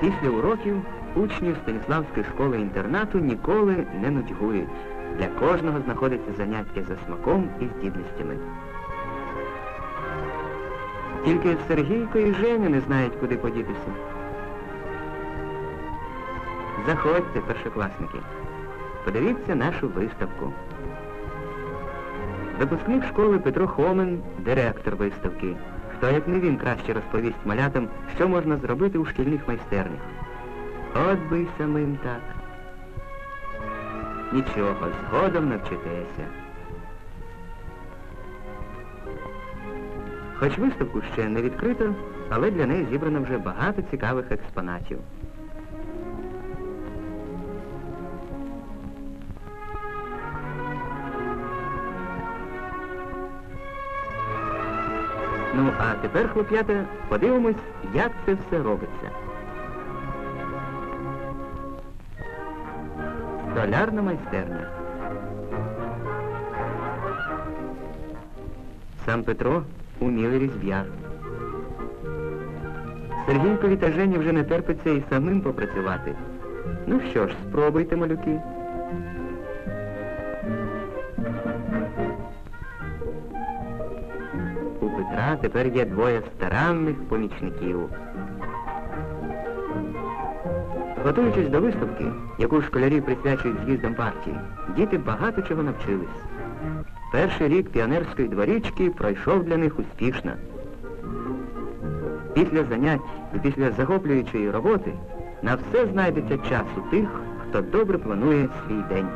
Після уроків учнів Станіславської школи-інтернату ніколи не нудьгують. Для кожного знаходиться заняття за смаком і здібностями. Тільки Сергійко і Женя не знають, куди подітися. Заходьте, першокласники. Подивіться нашу виставку. Випускник школи Петро Хомен, директор виставки. Хто, як не він, краще розповість малятам, що можна зробити у шкільних майстернях. От би самим так. Нічого, згодом навчитеся. Хоч виставку ще не відкрито, але для неї зібрано вже багато цікавих експонатів. Ну, а тепер, хлоп'ята, подивимось, як це все робиться. Столярна майстерня. Сам Петро умілий різьбяр. Сергійкові та Жені вже не терпиться і самим попрацювати. Ну що ж, спробуйте, малюки. Петра тепер є двоє старанних помічників. Готуючись до виставки, яку школярі присвячують з'їздам партії, діти багато чого навчились. Перший рік піонерської дворічки пройшов для них успішно. Після занять і після захоплюючої роботи на все знайдеться час у тих, хто добре планує свій день.